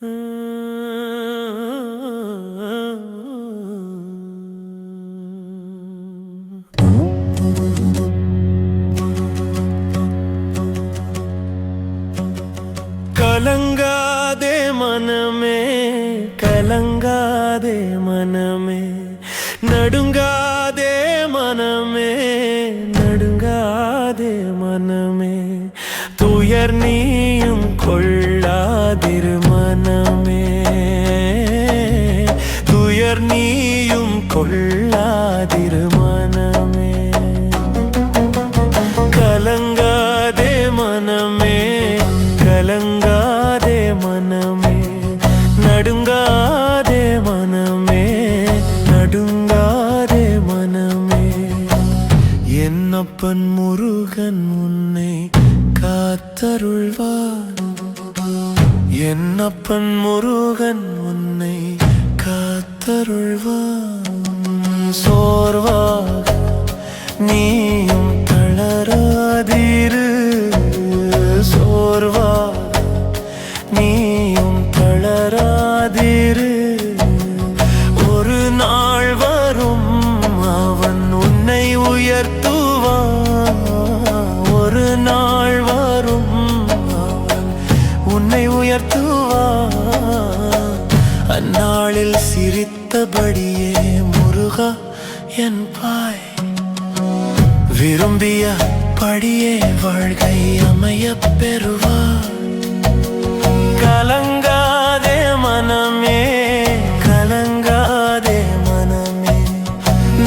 கலங்காதே மனமே கலங்காதே மனமே. நடுங்காதே மனமே நடுங்காதே மனமே. துயர் நீயும் கொள்ளாதிரு மனமே துயர் நீயும் கொள்ளாதிரு மனமே. கலங்காதே மனமே கலங்காதே மனமே. நடுங்காதே மனமே நடுங்காதே மனமே. என்னப்பன் முருகன் உன்னை காத்தருள்வார். என்னப்பன் முருகன் உன்னை காத்தருள்வான். சோர்வாக நீயும் தளராதீரு. சோர்வா நீயும் தளராதீரு. நாளில் சிரித்தபடியே முருகா என் பாய். விரும்பிய படியே வாழ்கை அமைய பெறுவா. கலங்காதே மனமே கலங்காதே மனமே.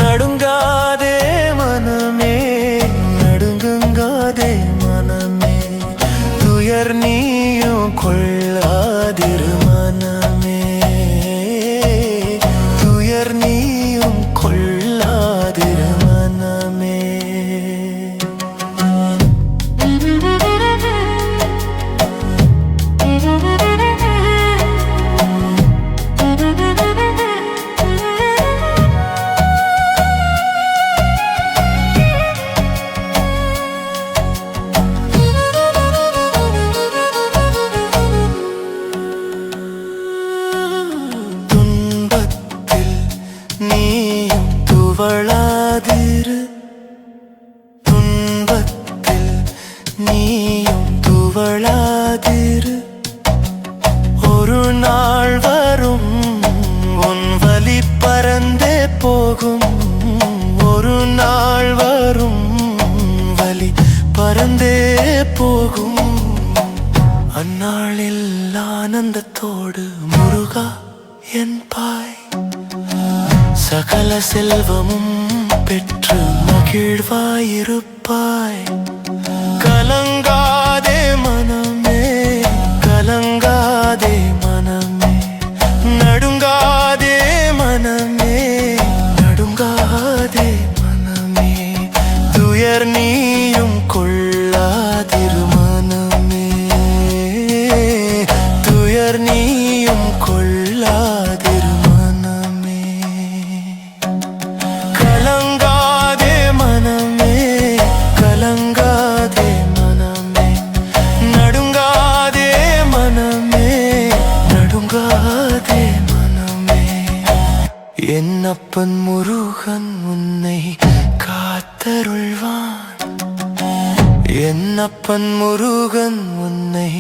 நடுங்காதே மனமே நடுங்குங்காதே நீயும் துவளாதிரு. ஒரு நாள் வரும் உன் வலி பறந்தே போகும். ஒரு நாள் வரும் வலி பறந்தே போகும். அந்நாளில் ஆனந்தத்தோடு முருகா என் பாய். சகல செல்வமும் பெற்று மகிழ்வாயிருப்பாய். கலங்காதே என்னப்பன் முருகன் உன்னை காத்தருள்வான். என்னப்பன் முருகன் உன்னை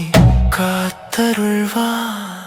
காத்தருள்வான்.